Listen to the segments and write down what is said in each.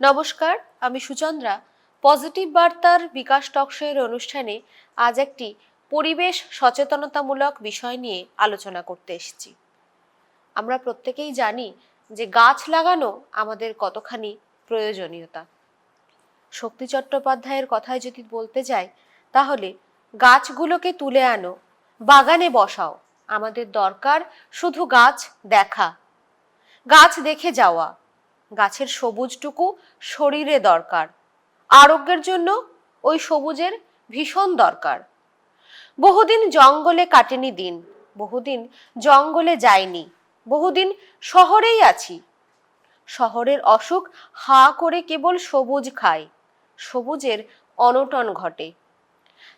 নমস্কার, আমি সুচন্দ্রা। পজিটিভ বার্তার বিকাশ টকশোয়ের অনুষ্ঠানে আজ একটি পরিবেশ সচেতনতামূলক বিষয় নিয়ে আলোচনা করতে এসেছি। আমরা প্রত্যেকেই জানি যে গাছ লাগানো আমাদের কতখানি প্রয়োজনীয়তা। শক্তি চট্টোপাধ্যায়ের কথায় যদি বলতে যাই, তাহলে গাছগুলোকে তুলে আনো, বাগানে বসাও, আমাদের দরকার শুধু গাছ দেখা, গাছ দেখে যাওয়া গাছের সবুজটুকু শরীরে দরকার। আরোগ্যের জন্য ওই সবুজের ভীষণ দরকার। বহুদিন জঙ্গলে কাটেনি দিন, বহুদিন জঙ্গলে যায়নি বহুদিন শহরেই আছি। শহরের অসুখ হা করে কেবল সবুজ খায়, সবুজের অনটন ঘটে।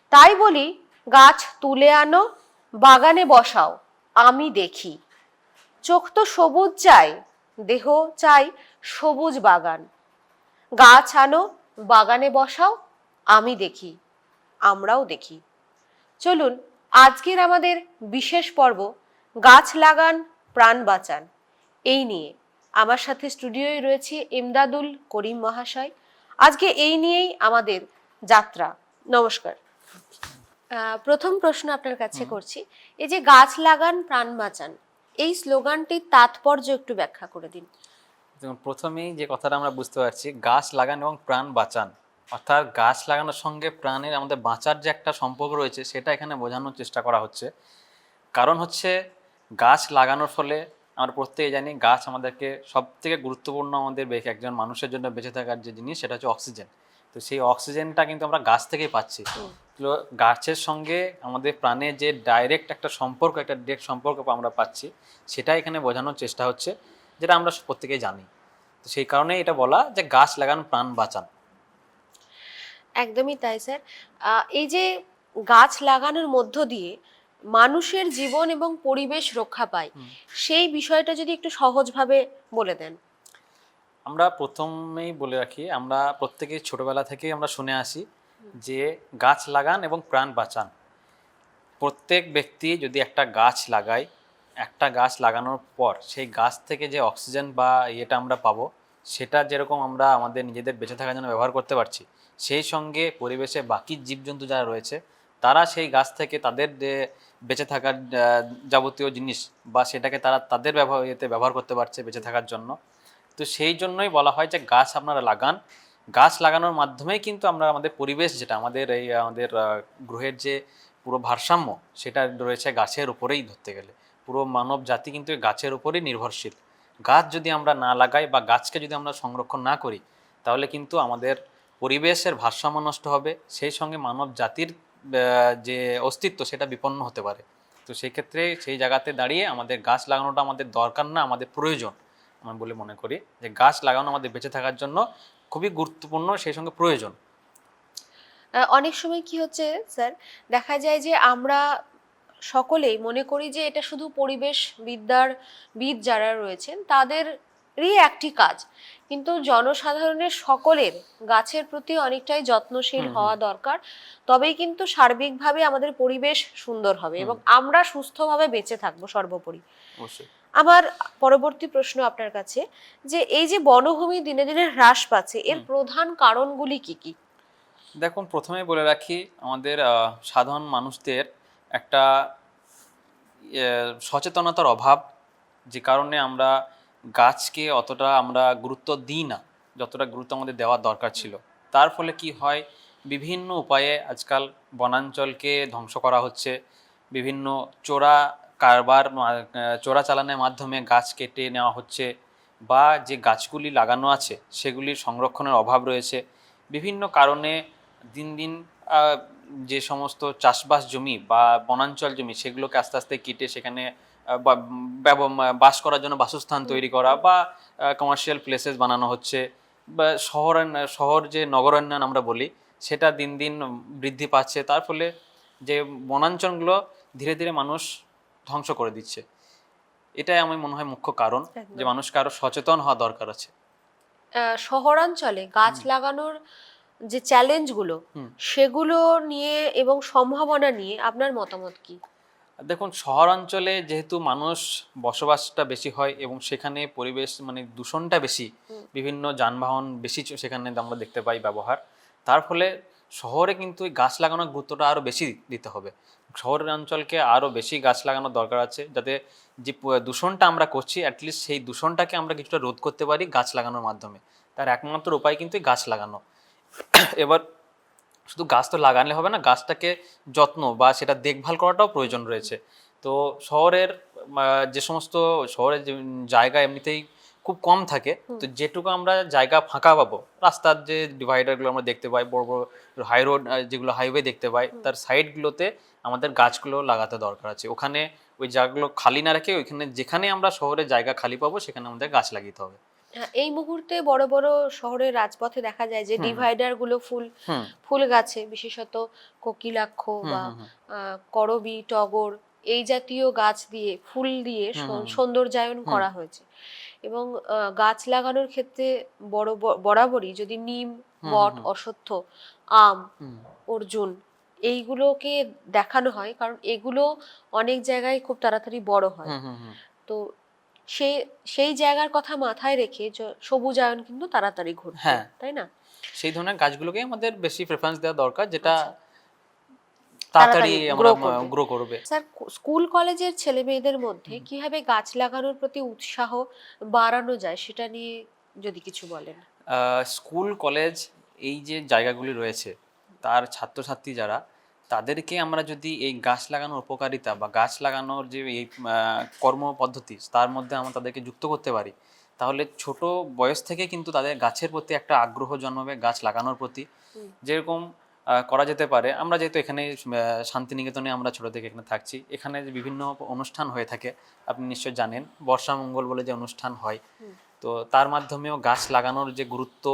তাই বলি, গাছ তুলে আনো, বাগানে বসাও, আমি দেখি। চোখ তো সবুজ চাই, দেহ চাই সবুজ বাগান। গাছ আনো বাগানে বসাও আমি দেখি আমরাও দেখি। চলুন আজকের আমাদের বিশেষ পর্ব গাছ লাগান প্রাণ বাঁচান। এই নিয়ে। আমার সাথে স্টুডিওয় রয়েছে ইমদাদুল করিম মহাশয়। আজকে এই নিয়েই আমাদের যাত্রা। নমস্কার। প্রথম প্রশ্ন আপনার কাছে করছি। এই যে গাছ লাগান প্রাণ বাঁচান এই স্লোগানটির তাৎপর্য একটু ব্যাখ্যা করে দিন। যেমন প্রথমেই যে কথাটা আমরা বুঝতে পারছি গাছ লাগান এবং প্রাণ বাঁচান। অর্থাৎ গাছ লাগানোর সঙ্গে প্রাণের আমাদের বাঁচার যে একটা সম্পর্ক রয়েছে সেটা এখানে বোঝানোর চেষ্টা করা হচ্ছে। কারণ হচ্ছে গাছ লাগানোর ফলে আমরা প্রত্যেকে জানি গাছ আমাদেরকে সব থেকে গুরুত্বপূর্ণ আমাদের একজন মানুষের জন্য বেঁচে থাকার যে জিনিস সেটা হচ্ছে অক্সিজেন। তো সেই অক্সিজেনটা কিন্তু আমরা গাছ থেকেই পাচ্ছি। তো গাছের সঙ্গে আমাদের প্রাণের যে ডাইরেক্ট একটা সম্পর্ক একটা ডিরেক্ট সম্পর্ক আমরা পাচ্ছি সেটা এখানে বোঝানোর চেষ্টা হচ্ছে। যেটা আমরা প্রত্যেকেই জানি। তো সেই কারণে এটা বলা যে গাছ লাগান প্রাণ বাঁচান। একদমই তাই স্যার। এই যে গাছ লাগানোর মধ্য দিয়ে মানুষের জীবন এবং পরিবেশ রক্ষা পায় সেই বিষয়টা যদি একটু সহজভাবে বলে দেন। আমরা প্রথমেই বলে রাখি আমরা প্রত্যেকে ছোটবেলা থেকেই আমরা শুনে আসি যে গাছ লাগান এবং প্রাণ বাঁচান। প্রত্যেক ব্যক্তি যদি একটা গাছ লাগায় একটা গাছ লাগানোর পর সেই গাছ থেকে যে অক্সিজেন বা ইয়েটা আমরা পাবো, সেটা যেরকম আমরা আমাদের নিজেদের বেঁচে থাকার জন্য ব্যবহার করতে পারছি, সেই সঙ্গে পরিবেশে বাকি জীবজন্তু যারা রয়েছে, তারা সেই গাছ থেকে তাদের বেঁচে থাকার যাবতীয় জিনিস বা সেটাকে তারা তাদের ব্যবহার, ইয়েতে ব্যবহার করতে পারছে বেঁচে থাকার জন্য। তো সেই জন্যই বলা হয় যে গাছ আপনারা লাগান। গাছ লাগানোর মাধ্যমেই কিন্তু আমরা আমাদের পরিবেশ যেটা, আমাদের এই, আমাদের গ্রহের যে পুরো ভারসাম্য, সেটা রয়েছে গাছের উপরেই ধরতে গেলে। পুরো মানব জাতি কিন্তু গাছের উপরেই নির্ভরশীল। গাছ যদি আমরা না লাগাই বা গাছকে যদি আমরা সংরক্ষণ না করি, তাহলে কিন্তু আমাদের পরিবেশের ভারসাম্য নষ্ট হবে, সেই সঙ্গে মানব জাতির যে অস্তিত্ব সেটা বিপন্ন হতে পারে। তো সেই ক্ষেত্রে সেই জায়গাতে দাঁড়িয়ে আমাদের গাছ লাগানোটা আমাদের দরকার না, আমাদের প্রয়োজন। আমি বলে মনে করি যে গাছ লাগানো আমাদের বেঁচে থাকার জন্য খুবই গুরুত্বপূর্ণ, সেই সঙ্গে প্রয়োজন। অনেক সময় কি হচ্ছে, স্যার? দেখা যায় যে আমরা সকলেই মনে করি যে এটা শুধু পরিবেশ বিদ্যার বিদ যারা রয়েছেন তাদেরই একটি কাজ। কিন্তু জনসাধারণের সকলের গাছের প্রতি অনেকটাই যত্নশীল। হওয়া দরকার তবেই কিন্তু সার্বিকভাবে আমাদের পরিবেশ সুন্দর হবে এবং আমরা সুস্থভাবে বেঁচে থাকব সর্বোপরি। আমার পরবর্তী প্রশ্ন আপনার কাছে যে এই যে বনভূমি দিনে দিনে হ্রাস পাচ্ছে এর প্রধান কারণগুলি কি কি? দেখুন প্রথমে বলে রাখি আমাদের সাধারণ মানুষদের একটা সচেতনতার অভাব যে কারণে আমরা গাছকে অতটা আমরা গুরুত্ব দিই না যতটা গুরুত্ব আমাদের দেওয়ার দরকার ছিল। তার ফলে কি হয় বিভিন্ন উপায়ে আজকাল বনাঞ্চলকে ধ্বংস করা হচ্ছে। বিভিন্ন চোরা কারবার চোরা আহ, চোরাচালানের মাধ্যমে গাছ কেটে নেওয়া হচ্ছে বা যে গাছগুলি লাগানো আছে সেগুলির সংরক্ষণের অভাব রয়েছে। বিভিন্ন কারণে দিন দিন যে সমস্ত চাষবাস জমি বা বনাঞ্চল জমি সেগুলোকে আস্তে আস্তে কেটে সেখানে বাস করার জন্য বাসস্থান তৈরি করা বা কমার্শিয়াল প্লেসেস বানানো হচ্ছে বা শহরায়ন শহর যে নগরায়ন আমরা বলি সেটা দিন দিন বৃদ্ধি পাচ্ছে। তার ফলে যে বনাঞ্চলগুলো ধীরে ধীরে মানুষ ধ্বংস করে দিচ্ছে। এটাই আমার মনে হয় মুখ্য কারণ যে মানুষকে আরও সচেতন হওয়া দরকার আছে। শহরাঞ্চলে গাছ লাগানোর যে চ্যালেঞ্জগুলো। সেগুলো নিয়ে এবং সম্ভাবনা নিয়ে আপনার মতামত কি? দেখুন শহরাঞ্চলে যেহেতু মানুষ বসবাসটা বেশি হয় এবং সেখানে পরিবেশ মানে দূষণটা বেশি বিভিন্ন যানবাহন বেশি সেখানে আমরা দেখতে পাই ব্যবহার। তার ফলে শহরে কিন্তু গাছ লাগানোর গুরুত্বটা আরও বেশি দিতে হবে। শহরের অঞ্চলকে আরও বেশি গাছ লাগানোর দরকার আছে যাতে যে দূষণটা আমরা করছি অ্যাটলিস্ট সেই দূষণটাকে আমরা কিছুটা রোধ করতে পারি গাছ লাগানোর মাধ্যমে। তার একমাত্র উপায় কিন্তু গাছ লাগানো। এবার শুধু গাছ তো লাগালে হবে না গাছটাকে যত্ন বা সেটা দেখভাল করাটাও প্রয়োজন রয়েছে। তো শহরের যে সমস্ত শহরের জায়গা এমনিতেই খুব কম থাকে তো যেটুকু আমরা জায়গা ফাঁকা পাবো রাস্তার যে ডিভাইডারগুলো আমরা দেখতে পাই বড় বড় হাই রোড যেগুলো হাইওয়ে দেখতে পাই তার সাইডগুলোতে আমাদের গাছগুলো লাগাতে দরকার আছে। ওখানে ওই জায়গাগুলো খালি না রেখে ওইখানে যেখানে আমরা শহরে জায়গা খালি পাবো সেখানে আমাদের গাছ লাগিতে হবে। এই মুহূর্তে বড় বড় শহরের রাজপথে দেখা যায় যে। ডিভাইডারগুলো ফুল ফুল গাছে বিশেষত কোকিলাক্ষ বা করবি টগর এই জাতীয় গাছ দিয়ে ফুল দিয়ে। সৌন্দর্যায়ন করা হয়েছে। এবং গাছ লাগানোর ক্ষেত্রে বড় বরাবরই যদি নিম বট। অশ্বত্থ আম অর্জুন এইগুলোকে দেখানো হয় কারণ এগুলো অনেক জায়গায় খুব তাড়াতাড়ি বড় হয়। তো সে সেই জায়গার কথা মাথায় রেখে সবুজায়ন কিন্তু তাড়াতাড়ি ঘটবে হ্যাঁ। তাই না? সেই ধরনের গাছগুলোকে আমাদের বেশি প্রেফারেন্স দেওয়া দরকার যেটা আচ্ছা। তাড়াতাড়ি আমরা গ্রো করবে। স্যার স্কুল কলেজের ছেলে মেয়েদের মধ্যে কীভাবে গাছ লাগানোর প্রতি উৎসাহ বাড়ানো যায় সেটা নিয়ে যদি কিছু বলেন। স্কুল কলেজ এই যে জায়গাগুলি রয়েছে তার ছাত্রছাত্রী যারা তাদেরকে আমরা যদি এই গাছ লাগানোর উপকারিতা বা গাছ লাগানোর যে এই আহ, কর্মপদ্ধতি তার মধ্যে আমরা তাদেরকে যুক্ত করতে পারি তাহলে ছোট বয়স থেকে কিন্তু তাদের গাছের প্রতি একটা আগ্রহ জন্মাবে গাছ লাগানোর প্রতি। যেরকম করা যেতে পারে আমরা যেহেতু এখানে শান্তিনিকেতনে আমরা ছোট থেকে এখানে থাকছি এখানে যে বিভিন্ন অনুষ্ঠান হয়ে থাকে আপনি নিশ্চয় জানেন বর্ষা মঙ্গল বলে যে অনুষ্ঠান হয় তো তার মাধ্যমেও গাছ লাগানোর যে গুরুত্ব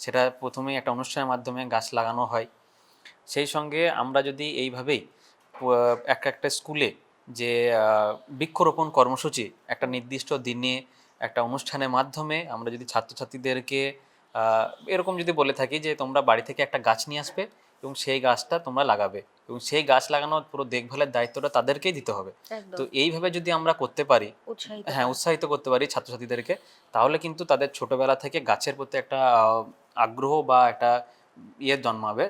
সেটা প্রথমেই একটা অনুষ্ঠানের মাধ্যমে গাছ লাগানো হয়। সেই সঙ্গে আমরা যদি এইভাবেই একটা একটা স্কুলে যে বৃক্ষরোপণ কর্মসূচি একটা নির্দিষ্ট দিনে একটা অনুষ্ঠানের মাধ্যমে আমরা যদি ছাত্রছাত্রীদেরকে এরকম যদি বলে থাকি যে তোমরা বাড়ি থেকে একটা গাছ নিয়ে আসবে এবং সেই গাছটা তোমরা লাগাবে এবং সেই গাছ লাগানোর পুরো দেখভালের দায়িত্বটা তাদেরকেই দিতে হবে। তো এইভাবে যদি আমরা করতে পারি হ্যাঁ উৎসাহিত করতে পারি ছাত্রছাত্রীদেরকে তাহলে কিন্তু তাদের ছোটবেলা থেকে গাছের প্রতি একটা আগ্রহ বা একটা ইয়ে জন্মাবে।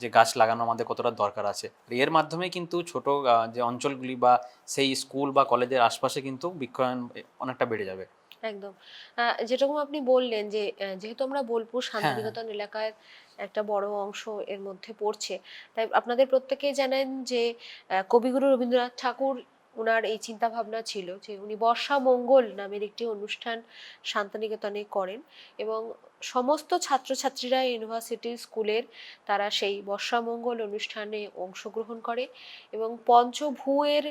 যে গাছ লাগানো আমাদের কতটা দরকার আছে। এর মাধ্যমে কিন্তু ছোট যে অঞ্চলগুলি বা সেই স্কুল বা কলেজের আশপাশে কিন্তু বিক্ষয়ন অনেকটা বেড়ে যাবে। একদম। যেরকম আপনি বললেন যে যেহেতু আমরা বোলপুর হ্যাঁ। শান্তিনিকেতন এলাকার একটা বড় অংশ এর মধ্যে পড়ছে তাই আপনাদের প্রত্যেকেই জানেন যে কবিগুরু রবীন্দ্রনাথ ঠাকুর ওনার এই চিন্তা ভাবনা ছিল যে উনি বর্ষা মঙ্গল নামের একটি অনুষ্ঠান শান্তিনিকেতনে করেন এবং সমস্ত ছাত্রছাত্রীরা ইউনিভার্সিটি স্কুলের তারা সেই বর্ষা মঙ্গল অনুষ্ঠানে অংশগ্রহণ করে এবং পঞ্চভূয়ের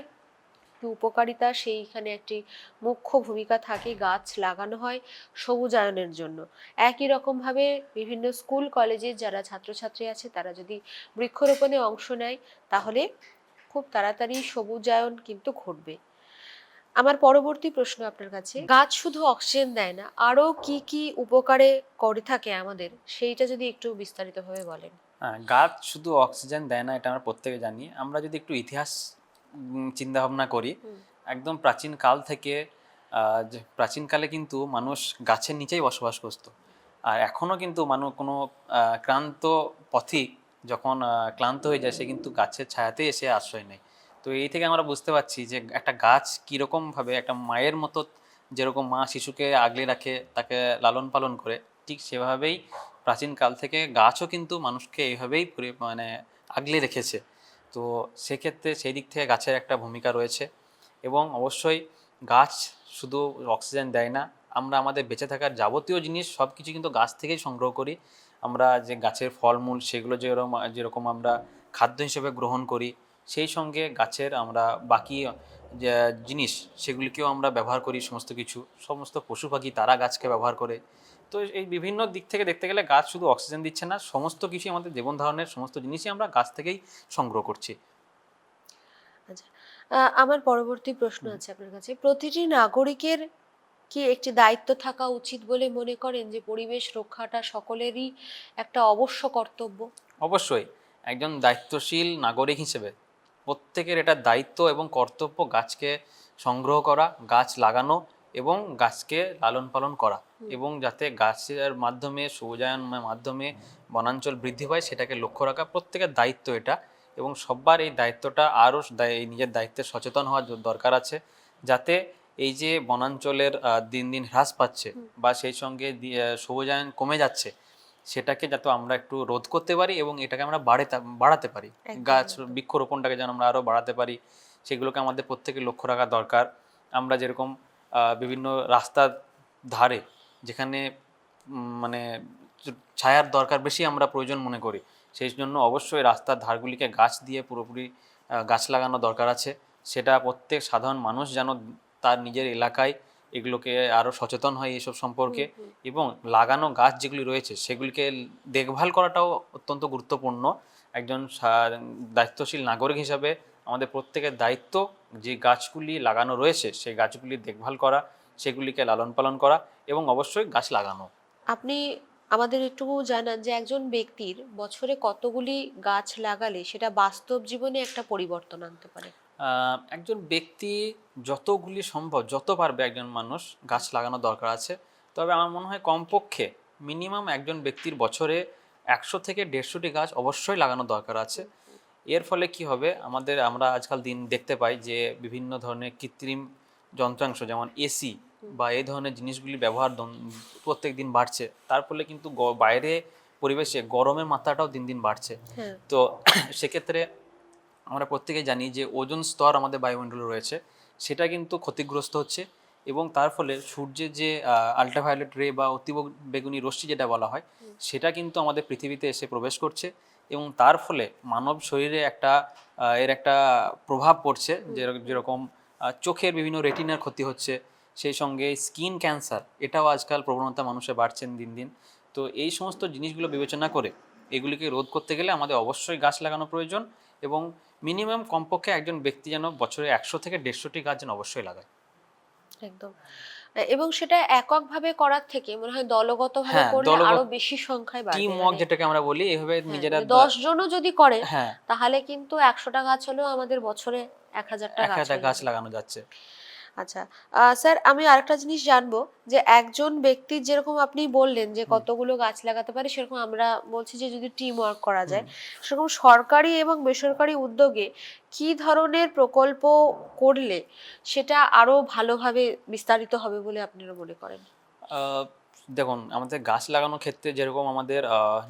উপকারিতা সেইখানে একটি মুখ্য ভূমিকা থাকে, গাছ লাগানো হয় সবুজায়নের জন্য। একই রকমভাবে বিভিন্ন স্কুল, কলেজের যারা ছাত্রছাত্রী আছে তারা যদি বৃক্ষরোপণে অংশ নেয় তাহলে খুব তাড়াতাড়ি সবুজায়ন কিন্তু ঘটবে। আমার পরবর্তী প্রশ্ন আপনার কাছে গাছ শুধু অক্সিজেন দেয় না আরও কি কি উপকারে করে থাকে আমাদের? সেইটা যদি একটু বিস্তারিতভাবে বলেন। হ্যাঁ গাছ শুধু অক্সিজেন দেয় না এটা আমরা প্রত্যেকে জানি। আমরা যদি একটু ইতিহাস চিন্তা ভাবনা করি একদম প্রাচীন কাল থেকে প্রাচীনকালে কিন্তু মানুষ গাছের নিচেই বসবাস করতো। আর এখনও কিন্তু মানুষ কোনো আহ, ক্লান্ত পথিক যখন ক্লান্ত হয়ে যায়, সে কিন্তু গাছের ছায়াতেই এসে আশ্রয় নেয়। তো এই থেকে আমরা বুঝতে পারছি যে একটা গাছ কীরকমভাবে একটা মায়ের মতো যেরকম মা শিশুকে আগলে রাখে, তাকে লালন পালন করে, ঠিক সেভাবেই প্রাচীনকাল থেকে গাছও কিন্তু মানুষকে এইভাবেই মানে আগলে রেখেছে। তো সেক্ষেত্রে সেই দিক থেকে গাছের একটা ভূমিকা রয়েছে এবং অবশ্যই গাছ শুধু অক্সিজেন দেয় না আমরা আমাদের বেঁচে থাকার যাবতীয় জিনিস সব কিছু কিন্তু গাছ থেকেই সংগ্রহ করি। আমরা যে গাছের ফলমূল সেগুলো যেরকম যেরকম আমরা খাদ্য হিসেবে গ্রহণ করি সেই সঙ্গে গাছের আমরা বাকি যে জিনিস সেগুলিকেও আমরা ব্যবহার করি সমস্ত কিছু। সমস্ত পশু পাখি তারা গাছকে ব্যবহার করে। তো এই বিভিন্ন দিক থেকে দেখতে গেলে গাছ শুধু অক্সিজেন দিচ্ছে না সমস্ত কিছুই আমাদের জীবন ধারণের সমস্ত জিনিসই আমরা গাছ থেকেই সংগ্রহ করছি। আহ, আমার পরবর্তী প্রশ্ন আছে আপনার কাছে। প্রতিটি নাগরিকের কি একটি দায়িত্ব থাকা উচিত বলে মনে করেন যে পরিবেশ রক্ষাটা সকলেরই একটা অবশ্য কর্তব্য? অবশ্যই। একজন দায়িত্বশীল নাগরিক হিসেবে প্রত্যেকের এটা দায়িত্ব এবং কর্তব্য গাছকে সংগ্রহ করা গাছ লাগানো এবং গাছকে লালন পালন করা এবং যাতে গাছের মাধ্যমে সবুজায়নের মাধ্যমে বনাঞ্চল বৃদ্ধি পায় সেটাকে লক্ষ্য রাখা প্রত্যেকের দায়িত্ব এটা এবং সবার এই দায়িত্বটা আরও নিজের দায়িত্বে সচেতন হওয়ার দরকার আছে যাতে এই যে বনাঞ্চলের দিন দিন হ্রাস পাচ্ছে বা সেই সঙ্গে সবুজায়ন কমে যাচ্ছে সেটাকে যাতে আমরা একটু রোধ করতে পারি এবং এটাকে আমরা বাড়াতে বাড়াতে পারি। গাছ বৃক্ষরোপণটাকে যেন আমরা আরও বাড়াতে পারি সেগুলোকে আমাদের প্রত্যেকে লক্ষ্য রাখা দরকার। আমরা যেরকম বিভিন্ন রাস্তার ধারে যেখানে মানে ছায়ার দরকার বেশি আমরা প্রয়োজন মনে করি সেই জন্য অবশ্যই রাস্তার ধারগুলিকে গাছ দিয়ে পুরোপুরি গাছ লাগানো দরকার আছে। সেটা প্রত্যেক সাধারণ মানুষ যেন তার নিজের এলাকায় এগুলোকে আরও সচেতন হয় এসব সম্পর্কে। এবং লাগানো গাছ যেগুলি রয়েছে সেগুলিকে দেখভাল করাটাও অত্যন্ত গুরুত্বপূর্ণ। একজন দায়িত্বশীল নাগরিক হিসাবে আমাদের প্রত্যেকের দায়িত্ব যে গাছগুলি লাগানো রয়েছে সেই গাছগুলি দেখভাল করা সেগুলিকে লালন পালন করা এবং অবশ্যই গাছ লাগানো। আপনি আমাদের একটু জানান যে একজন ব্যক্তির বছরে কতগুলি গাছ লাগালে সেটা বাস্তব জীবনে একটা পরিবর্তন আনতে পারে? একজন ব্যক্তি যতগুলি সম্ভব যত পারবে একজন মানুষ গাছ লাগানো দরকার আছে। তবে আমার মনে হয় কমপক্ষে মিনিমাম একজন ব্যক্তির বছরে একশো থেকে দেড়শোটি গাছ অবশ্যই লাগানো দরকার আছে। এর ফলে কি হবে? আমাদের আমরা আজকাল দিন দেখতে পাই যে বিভিন্ন ধরনের কৃত্রিম যন্ত্রাংশ যেমন এসি বা এই ধরনের জিনিসগুলি ব্যবহার প্রত্যেক দিন বাড়ছে। তার ফলে কিন্তু বাইরে পরিবেশে গরমের মাত্রাটাও দিন দিন বাড়ছে। হ্যাঁ। তো সেক্ষেত্রে আমরা প্রত্যেকেই জানি যে ওজন স্তর আমাদের বায়ুমণ্ডলে রয়েছে সেটা কিন্তু ক্ষতিগ্রস্ত হচ্ছে এবং তার ফলে সূর্যের যে আল্ট্রাভায়োলেট রে বা অতিব বেগুনি রশ্মি যেটা বলা হয় সেটা কিন্তু আমাদের পৃথিবীতে এসে প্রবেশ করছে এবং তার ফলে মানব শরীরে একটা এর একটা প্রভাব পড়ছে যেরকম চোখের বিভিন্ন রেটিনার ক্ষতি হচ্ছে সেই সঙ্গে স্কিন ক্যান্সার এটাও আজকাল প্রবণতা মানুষে বাড়ছেন দিন দিন। তো এই সমস্ত জিনিসগুলো বিবেচনা করে এগুলিকে রোধ করতে গেলে আমাদের অবশ্যই গাছ লাগানো প্রয়োজন এবং মিনিমাম কমপক্ষে একজন ব্যক্তি যেন বছরে একশো থেকে দেড়শোটি গাছ যেন অবশ্যই লাগায়। একদম। এবং সেটা এককভাবে করার থেকে মনে হয় দলগত ভাবে করলে আরও বেশি সংখ্যায় বাড়বে। টিম মানে, ওয়ার্ক যেটাকে আমরা বলি এভাবে হ্যাঁ, নিজেরা মানে দশ জনও যদি করে হ্যাঁ। তাহলে কিন্তু একশোটা গাছ হলেও আমাদের বছরে এক হাজারটা এক গাছ হয়ে। লাগানো যাচ্ছে। আচ্ছা স্যার আমি আরেকটা জিনিস জানব যে একজন ব্যক্তির যেরকম আপনি বললেন যে কতগুলো গাছ লাগাতে পারে সেরকম আমরা বলছি যে যদি টিম ওয়ার্ক করা যায় সেরকম সরকারি এবং বেসরকারি উদ্যোগে কি ধরনের প্রকল্প করলে সেটা আরও ভালোভাবে বিস্তারিত হবে বলে আপনারা মনে করেন? দেখুন আমাদের গাছ লাগানোর ক্ষেত্রে যেরকম আমাদের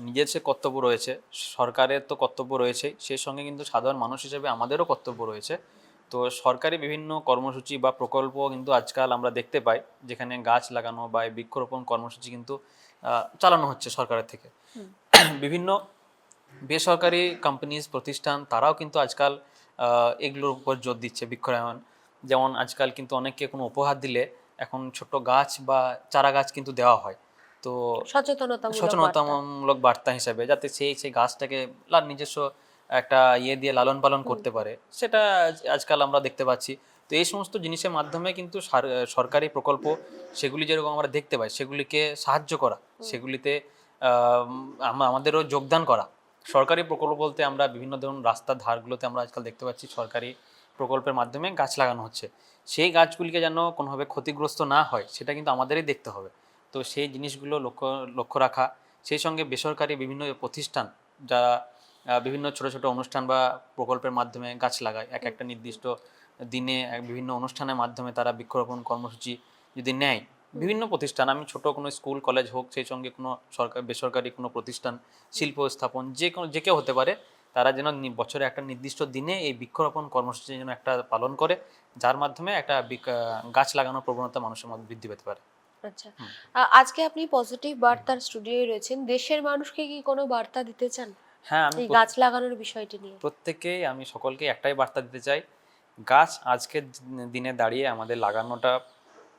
নিজের সে কর্তব্য রয়েছে সরকারের তো কর্তব্য রয়েছে সেই সঙ্গে কিন্তু সাধারণ মানুষ হিসেবে আমাদেরও কর্তব্য রয়েছে। তো সরকারি বিভিন্ন কর্মসূচি বা প্রকল্প কিন্তু আজকাল আমরা দেখতে পাই যেখানে গাছ লাগানো বা বৃক্ষরোপণ কর্মসূচি কিন্তু চালানো হচ্ছে সরকারের থেকে। বিভিন্ন বেসরকারি কোম্পানিজ প্রতিষ্ঠান তারাও কিন্তু আজকাল এগুলোর উপর জোর দিচ্ছে বৃক্ষরায়ন যেমন আজকাল কিন্তু অনেককে কোনো উপহার দিলে এখন ছোট গাছ বা চারা গাছ কিন্তু দেওয়া হয়। তো সচেতনতা সচেতনতামূলক বার্তা হিসাবে যাতে সেই সেই গাছটাকে নিজস্ব একটা ইয়ে দিয়ে লালন পালন করতে পারে সেটা আজ- আজকাল আমরা দেখতে পাচ্ছি। তো এই সমস্ত জিনিসের মাধ্যমে কিন্তু সার- সরকারি প্রকল্প সেগুলি যেরকম আমরা দেখতে পাই সেগুলিকে সাহায্য করা সেগুলিতে আমাদেরও যোগদান করা। সরকারি প্রকল্প বলতে আমরা বিভিন্ন ধরুন রাস্তার ধারগুলোতে আমরা আজকাল দেখতে পাচ্ছি সরকারি প্রকল্পের মাধ্যমে গাছ লাগানো হচ্ছে। সেই গাছগুলিকে যেন কোনোভাবে ক্ষতিগ্রস্ত না হয় সেটা কিন্তু আমাদেরই দেখতে হবে। তো সেই জিনিসগুলো লক্ষ্য লক্ষ্য রাখা সেই সঙ্গে বেসরকারি বিভিন্ন প্রতিষ্ঠান যারা বিভিন্ন ছোট ছোট অনুষ্ঠান বা প্রকল্পের মাধ্যমে গাছ লাগায়। এক একটা নির্দিষ্ট দিনে বিভিন্ন অনুষ্ঠানের মাধ্যমে তারা বৃক্ষরোপণ কর্মসূচি যদি নেয় বিভিন্ন প্রতিষ্ঠান আমি ছোট কোনো স্কুল কলেজ হোক সেই সঙ্গে কোনো সরকার বেসরকারি কোনো প্রতিষ্ঠান শিল্প স্থাপন যে কোনো যে কেউ হতে পারে তারা যেন বছরে একটা নির্দিষ্ট দিনে এই বৃক্ষরোপণ কর্মসূচি যেন একটা পালন করে যার মাধ্যমে একটা গাছ লাগানোর প্রবণতা মানুষের মধ্যে বৃদ্ধি পেতে পারে। আচ্ছা। আজকে আপনি পজিটিভ বার্তার স্টুডিওয়ে রয়েছেন। দেশের মানুষকে কি কোনো বার্তা দিতে চান? হ্যাঁ আমি এই গাছ লাগানোর বিষয়টি নিয়ে। প্রত্যেকেই আমি সকলকে একটাই বার্তা দিতে চাই গাছ আজকের দিনে- দিনে দাঁড়িয়ে আমাদের লাগানোটা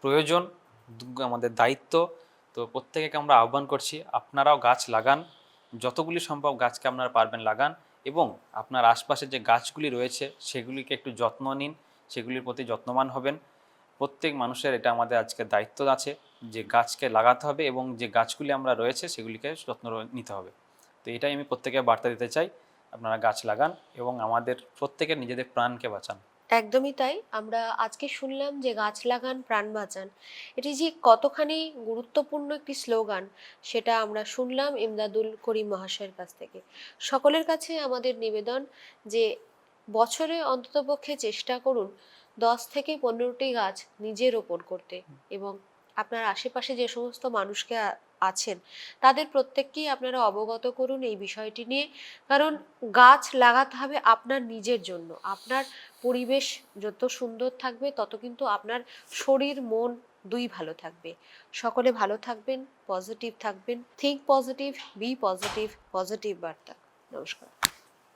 প্রয়োজন আমাদের দায়িত্ব। তো প্রত্যেকে আমরা আহ্বান করছি আপনারাও গাছ লাগান যতগুলি সম্ভব গাছকে আপনারা পারবেন লাগান এবং আপনার আশপাশে যে গাছগুলি রয়েছে সেগুলিকে একটু যত্ন নিন সেগুলির প্রতি যত্নবান হবেন। প্রত্যেক মানুষের এটা আমাদের আজকে দায়িত্ব আছে যে গাছকে লাগাতে হবে এবং যে গাছগুলি আমরা রয়েছে সেগুলিকে যত্ন নিতে হবে। তো এটাই আমি প্রত্যেকে বার্তা দিতে চাই, আপনারা গাছ লাগান এবং আমাদের প্রত্যেকের নিজেদের প্রাণকে বাঁচান। একদমই তাই। আমরা আজকে শুনলাম যে গাছ লাগান, প্রাণ বাঁচান। এটি যে কতখানি গুরুত্বপূর্ণ একটি স্লোগান, সেটা আমরা শুনলাম ইমদাদুল করিম মহাশয়ের কাছ থেকে। সকলের কাছে আমাদের নিবেদন যে বছরে অন্ততপক্ষে চেষ্টা করুন দশ থেকে পনেরোটি গাছ নিজের ওপর করতে এবং আপনার আশেপাশে যে সমস্ত মানুষকে আছেন। তাদের প্রত্যেককেই আপনারা অবগত করুন এই বিষয়টি নিয়ে। কারণ গাছ লাগাতে হবে আপনার নিজের জন্য। আপনার পরিবেশ যত সুন্দর থাকবে, তত কিন্তু আপনার শরীর, মন দুই ভালো থাকবে। সকলে ভালো থাকবেন, পজিটিভ থাকবেন। Think positive, be positive positive বার্তা। নমস্কার।